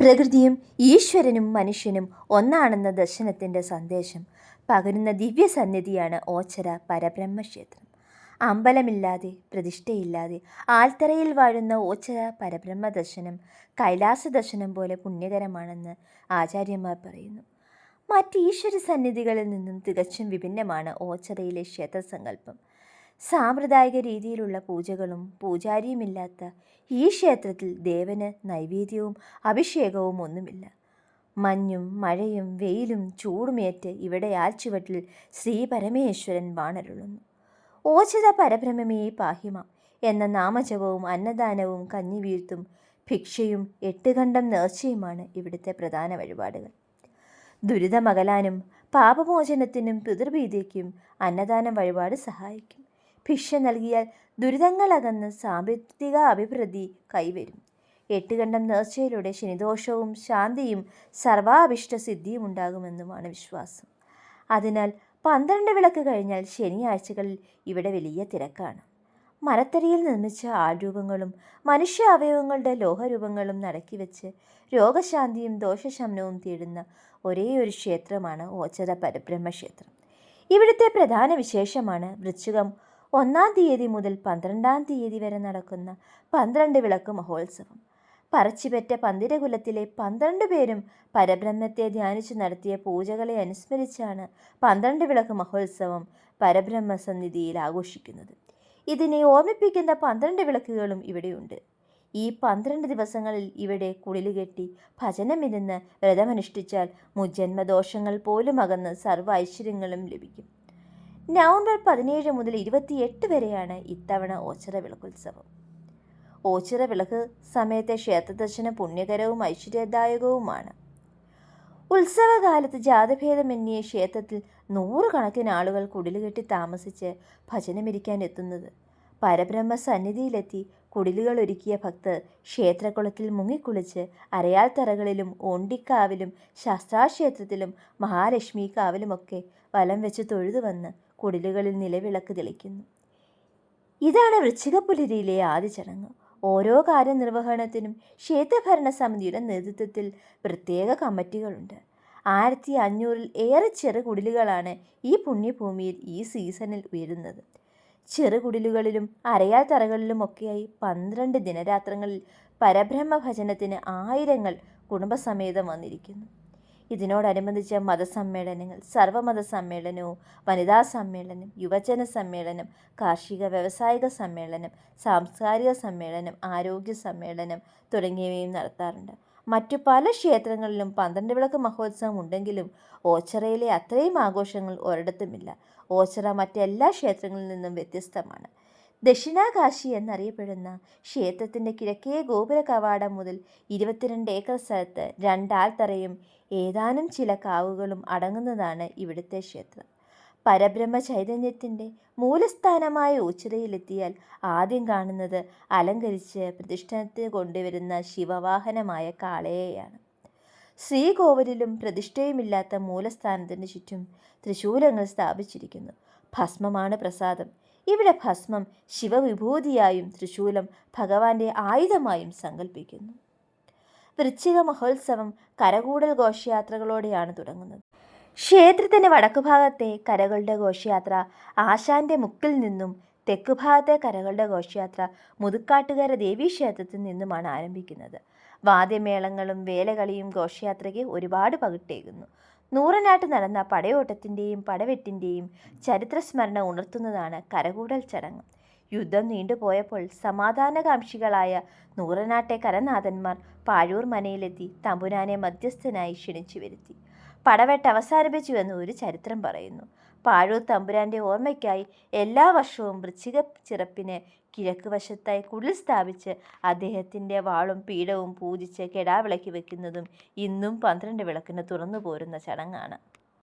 പ്രകൃതിയും ഈശ്വരനും മനുഷ്യനും ഒന്നാണെന്ന ദർശനത്തിന്റെ സന്ദേശം. പകരുന്ന ദിവ്യസന്നിധിയാണ് ഓച്ചര പരബ്രഹ്മക്ഷേത്രം. അമ്പലമില്ലാതെ പ്രതിഷ്ഠയില്ലാതെ ആൽത്തറയിൽ വാഴുന്ന ഓച്ചര പരബ്രഹ്മ ദർശനം കൈലാസ ദർശനം പോലെ പുണ്യകരമാണെന്ന് ആചാര്യന്മാർ പറയുന്നു. മറ്റ് ഈശ്വര സന്നിധികളിൽ നിന്നും തികച്ചും വിഭിന്നമാണ് ഓച്ചറയിലെ ക്ഷേത്രസങ്കല്പം. സാമ്പ്രദായിക രീതിയിലുള്ള പൂജകളും പൂജാരിയുമില്ലാത്ത ഈ ക്ഷേത്രത്തിൽ ദേവന് നൈവേദ്യവും അഭിഷേകവും ഒന്നുമില്ല. മഞ്ഞും മഴയും വെയിലും ചൂടുമേറ്റ് ഇവിടെ ആൽച്ചുവട്ടിൽ ശ്രീ പരമേശ്വരൻ വാണരുളുന്നു. ഓചിത പരബ്രഹ്മമേ പാഹിമ എന്ന നാമജപവും അന്നദാനവും കഞ്ഞിവീഴ്ത്തും ഭിക്ഷയും എട്ടുകണ്ടം നേർച്ചയുമാണ് ഇവിടുത്തെ പ്രധാന വഴിപാടുകൾ. ദുരിതമകലാനും പാപമോചനത്തിനും പിതൃഭീതിക്കും അന്നദാനം വഴിപാട് സഹായിക്കും. ഭിക്ഷ നൽകിയാൽ ദുരിതങ്ങളകന്ന് സാമ്പത്തിക അഭിവൃദ്ധി കൈവരും. എട്ടുകണ്ടം നേർച്ചയിലൂടെ ശനിദോഷവും ശാന്തിയും സർവാഭിഷ്ട സിദ്ധിയും ഉണ്ടാകുമെന്നുമാണ് വിശ്വാസം. അതിനാൽ പന്ത്രണ്ട് വിളക്ക് കഴിഞ്ഞാൽ ശനിയാഴ്ചകളിൽ ഇവിടെ വലിയ തിരക്കാണ്. മരത്തരിയിൽ നിർമ്മിച്ച ആൾരൂപങ്ങളും മനുഷ്യ അവയവങ്ങളുടെ ലോഹരൂപങ്ങളും നടക്കി വെച്ച് രോഗശാന്തിയും ദോഷശമനവും തേടുന്ന ഒരേ ഒരു ക്ഷേത്രമാണ് ഓച്ചത പരബ്രഹ്മ ക്ഷേത്രം ഇവിടുത്തെ പ്രധാന വിശേഷമാണ് വൃശ്ചികം ഒന്നാം തീയതി മുതൽ പന്ത്രണ്ടാം തീയതി വരെ നടക്കുന്ന പന്ത്രണ്ട് വിളക്ക് മഹോത്സവം. പറച്ചിപെറ്റ പന്തിരകുലത്തിലെ പന്ത്രണ്ട് പേരും പരബ്രഹ്മത്തെ ധ്യാനിച്ചു നടത്തിയ പൂജകളെ അനുസ്മരിച്ചാണ് പന്ത്രണ്ട് വിളക്ക് മഹോത്സവം പരബ്രഹ്മ സന്നിധിയിൽ ആഘോഷിക്കുന്നത്. ഇതിനെ ഓർമ്മിപ്പിക്കുന്ന പന്ത്രണ്ട് വിളക്കുകളും ഇവിടെയുണ്ട്. ഈ പന്ത്രണ്ട് ദിവസങ്ങളിൽ ഇവിടെ കുളിലുകെട്ടി ഭജനമിരുന്ന് വ്രതമനുഷ്ഠിച്ചാൽ മുജന്മദോഷങ്ങൾ പോലും അകന്ന് സർവ ഐശ്വര്യങ്ങളും ലഭിക്കും. നവംബർ പതിനേഴ് മുതൽ ഇരുപത്തിയെട്ട് വരെയാണ് ഇത്തവണ ഓച്ചിറ വിളക്കുത്സവം ഓച്ചിറ വിളക്ക് സമയത്തെ ക്ഷേത്രദർശനം പുണ്യകരവും ഐശ്വര്യദായകവുമാണ്. ഉത്സവകാലത്ത് ജാതഭേദമന്യേ ക്ഷേത്രത്തിൽ നൂറുകണക്കിന് ആളുകൾ കുടിലുകെട്ടി താമസിച്ച് ഭജനമിരിക്കാൻ എത്തുന്നത്. പരബ്രഹ്മ സന്നിധിയിലെത്തി കുടിലുകൾ ഒരുക്കിയ ഭക്തർ ക്ഷേത്രകുളത്തിൽ മുങ്ങിക്കുളിച്ച് അരയാൽ തറകളിലും ഓണ്ടിക്കാവിലും ശാസ്താക്ഷേത്രത്തിലും മഹാലക്ഷ്മി കാവിലുമൊക്കെ വലം വെച്ച് തൊഴുതു വന്ന് കുടിലുകളിൽ നിലവിളക്ക് തെളിക്കുന്നു. ഇതാണ് വൃശ്ചികപ്പുലരിയിലെ ആദ്യ ചടങ്ങ്. ഓരോ കാര്യനിർവഹണത്തിനും ക്ഷേത്രഭരണ സമിതിയുടെ നേതൃത്വത്തിൽ പ്രത്യേക കമ്മിറ്റികളുണ്ട്. ആയിരത്തി അഞ്ഞൂറിൽ ഏറെ ചെറുകുടിലുകളാണ് ഈ പുണ്യഭൂമിയിൽ ഈ സീസണിൽ ഉയരുന്നത്. ചെറുകുടിലുകളിലും അരയാൽ തറകളിലുമൊക്കെയായി പന്ത്രണ്ട് ദിനരാത്രങ്ങളിൽ പരബ്രഹ്മ ഭജനത്തിന് ആയിരങ്ങൾ കുടുംബസമേതം വന്നിരിക്കുന്നു. ഇതിനോടനുബന്ധിച്ച മതസമ്മേളനങ്ങൾ സർവമത സമ്മേളനവും വനിതാ സമ്മേളനം യുവജന സമ്മേളനം കാർഷിക വ്യവസായിക സമ്മേളനം സാംസ്കാരിക സമ്മേളനം ആരോഗ്യ സമ്മേളനം തുടങ്ങിയവയും നടത്താറുണ്ട്. മറ്റു പല ക്ഷേത്രങ്ങളിലും പന്ത്രണ്ട് വിളക്ക് മഹോത്സവം ഉണ്ടെങ്കിലും ഓച്ചറയിലെ അത്രയും ആഘോഷങ്ങൾ ഒരിടത്തുമില്ല. ഓച്ചറ മറ്റെല്ലാ ക്ഷേത്രങ്ങളിൽ നിന്നും വ്യത്യസ്തമാണ്. ദക്ഷിണാകാശി എന്നറിയപ്പെടുന്ന ക്ഷേത്രത്തിന്റെ കിഴക്കേ ഗോപുര കവാടം മുതൽ ഇരുപത്തിരണ്ട് ഏക്കർ സ്ഥലത്ത് രണ്ടാൽത്തറയും ഏതാനും ചില കാവുകളും അടങ്ങുന്നതാണ് ഇവിടുത്തെ ക്ഷേത്രം. പരബ്രഹ്മ ചൈതന്യത്തിന്റെ മൂലസ്ഥാനമായ ഉച്ചതയിലെത്തിയാൽ ആദ്യം കാണുന്നത് അലങ്കരിച്ച് പ്രതിഷ്ഠാനത്തിന് കൊണ്ടുവരുന്ന ശിവവാഹനമായ കാളയെയാണ്. ശ്രീകോവിലും പ്രതിഷ്ഠയുമില്ലാത്ത മൂലസ്ഥാനത്തിന് ചുറ്റും ത്രിശൂലങ്ങൾ സ്ഥാപിച്ചിരിക്കുന്നു. ഭസ്മമാണ് പ്രസാദം. ഇവിടെ ഭസ്മം ശിവവിഭൂതിയായും തൃശൂലം ഭഗവാന്റെ ആയുധമായും സങ്കല്പിക്കുന്നു വൃശ്ചിക മഹോത്സവം കരകൂടൽ ഘോഷയാത്രകളോടെയാണ് തുടങ്ങുന്നത്. ക്ഷേത്രത്തിന്റെ വടക്കുഭാഗത്തെ കരകളുടെ ഘോഷയാത്ര ആശാന്റെ മുക്കിൽ നിന്നും തെക്കുഭാഗത്തെ കരകളുടെ ഘോഷയാത്ര മുതുക്കാട്ടുകര ദേവീക്ഷേത്രത്തിൽ നിന്നുമാണ് ആരംഭിക്കുന്നത്. വാദ്യമേളങ്ങളും വേലകളിയും ഘോഷയാത്രയ്ക്ക് ഒരുപാട് പകിട്ടേകുന്നു. നൂറനാട്ട് നടന്ന പടയോട്ടത്തിന്റെയും പടവെട്ടിന്റെയും ചരിത്രസ്മരണ ഉണർത്തുന്നതാണ് കരകൂടൽ ചടങ്ങ്. യുദ്ധം നീണ്ടുപോയപ്പോൾ സമാധാനകാംക്ഷികളായ നൂറനാട്ടെ കരനാഥന്മാർ പാഴൂർ മനയിലെത്തി തമ്പുരാനെ മധ്യസ്ഥനായി ക്ഷണിച്ചു വരുത്തി പടവെട്ട് അവസാനിപ്പിച്ചുവെന്ന് ഒരു ചരിത്രം പറയുന്നു. പാഴൂർ തമ്പുരാന്റെ ഓർമ്മയ്ക്കായി എല്ലാ വർഷവും വൃശ്ചിക ചിറപ്പിന് കിഴക്ക് വശത്തായി കുടിൽ സ്ഥാപിച്ച് അദ്ദേഹത്തിന്റെ വാളും പീഠവും പൂജിച്ച് കെടാവിളക്കി വെക്കുന്നതും ഇന്നും പന്ത്രണ്ട് വിളക്കിന് തുറന്നു പോരുന്ന ചടങ്ങാണ്.